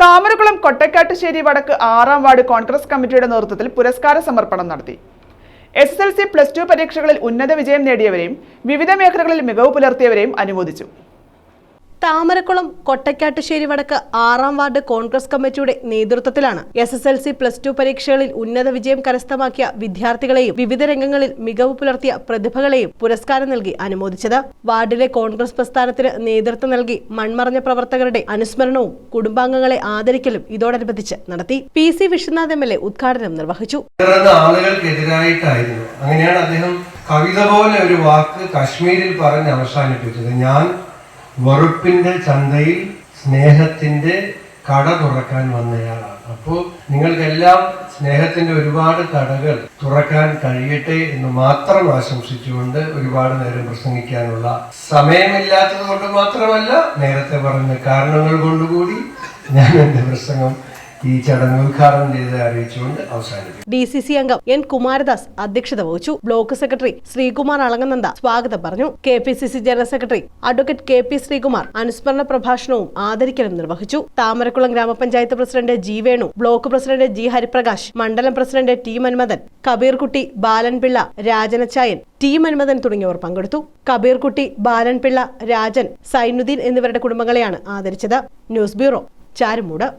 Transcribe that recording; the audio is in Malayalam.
താമരകുളം കൊട്ടക്കാട്ടുശ്ശേരി വടക്ക് ആറാം വാർഡ് കോൺഗ്രസ് കമ്മിറ്റിയുടെ നേതൃത്വത്തിൽ പുരസ്കാര സമർപ്പണം നടത്തി. S S L C plus two പരീക്ഷകളിൽ ഉന്നത വിജയം നേടിയവരെയും വിവിധ മേഖലകളിൽ മികവ് പുലർത്തിയവരെയും അനുമോദിച്ചു. താമരക്കുളം കൊട്ടക്കാട്ടുശ്ശേരി വടക്ക് ആറാം വാർഡ് കോൺഗ്രസ് കമ്മിറ്റിയുടെ നേതൃത്വത്തിലാണ് S S L C plus two പരീക്ഷകളിൽ ഉന്നത വിജയം കരസ്ഥമാക്കിയ വിദ്യാർത്ഥികളെയും വിവിധ രംഗങ്ങളിൽ മികവ് പുലർത്തിയ പ്രതിഭകളെയും പുരസ്കാരം നൽകി അനുമോദിച്ചത്. വാർഡിലെ കോൺഗ്രസ് പ്രസ്ഥാനത്തിന് നേതൃത്വം നൽകി മൺമറഞ്ഞ പ്രവർത്തകരുടെ അനുസ്മരണവും കുടുംബാംഗങ്ങളെ ആദരിക്കലും ഇതോടനുബന്ധിച്ച് നടത്തി. P C Vishwanath M L A ഉദ്ഘാടനം നിർവഹിച്ചു. അങ്ങനെയാണ് അദ്ദേഹം കവിത പോലെ ഒരു വാക്ക് കശ്മീരിൽ പറഞ്ഞ് അവസാനിപ്പിച്ചത്. ഞാൻ വെറുപ്പിന്റെ ചന്തയിൽ സ്നേഹത്തിന്റെ കട തുറക്കാൻ വന്നയാളാണ് അപ്പോൾ നിങ്ങൾക്കെല്ലാം സ്നേഹത്തിന്റെ ഒരുപാട് കടകൾ തുറക്കാൻ കഴിയട്ടെ എന്ന് മാത്രം ആശംസിച്ചുകൊണ്ട് ഒരുപാട് നേരം പ്രസംഗിക്കാനുള്ള സമയമില്ലാത്തത് കൊണ്ട് മാത്രമല്ല നേരത്തെ പറഞ്ഞ കാരണങ്ങൾ കൊണ്ടുകൂടി ഞാൻ എന്റെ പ്രസംഗം ഈ ചടങ്ങ് ഉദ്ഘാടനം ചെയ്ത് അറിയിച്ചുകൊണ്ട് അവസാനിപ്പിക്കും ഡി സി സി അംഗം എൻ കുമാരദാസ് അധ്യക്ഷത വഹിച്ചു. ബ്ലോക്ക് സെക്രട്ടറി ശ്രീകുമാർ അളങ്ങനന്ദ സ്വാഗതം പറഞ്ഞു. K P C C general secretary advocate K P Sreekumar അനുസ്മരണ പ്രഭാഷണവും ആദരിക്കലും നിർവഹിച്ചു. താമരക്കുളം ഗ്രാമപഞ്ചായത്ത് president G Venu block president G Hariprakash മണ്ഡലം president T Manmadhan Kabeerkutty Balanpillai Rajanachayan T Manmadhan തുടങ്ങിയവർ പങ്കെടുത്തു. കബീർകുട്ടി ബാലൻപിള്ള രാജൻ സൈനുദ്ദീൻ എന്നിവരുടെ കുടുംബങ്ങളെയാണ് ആദരിച്ചത്. News bureau Charummoodu.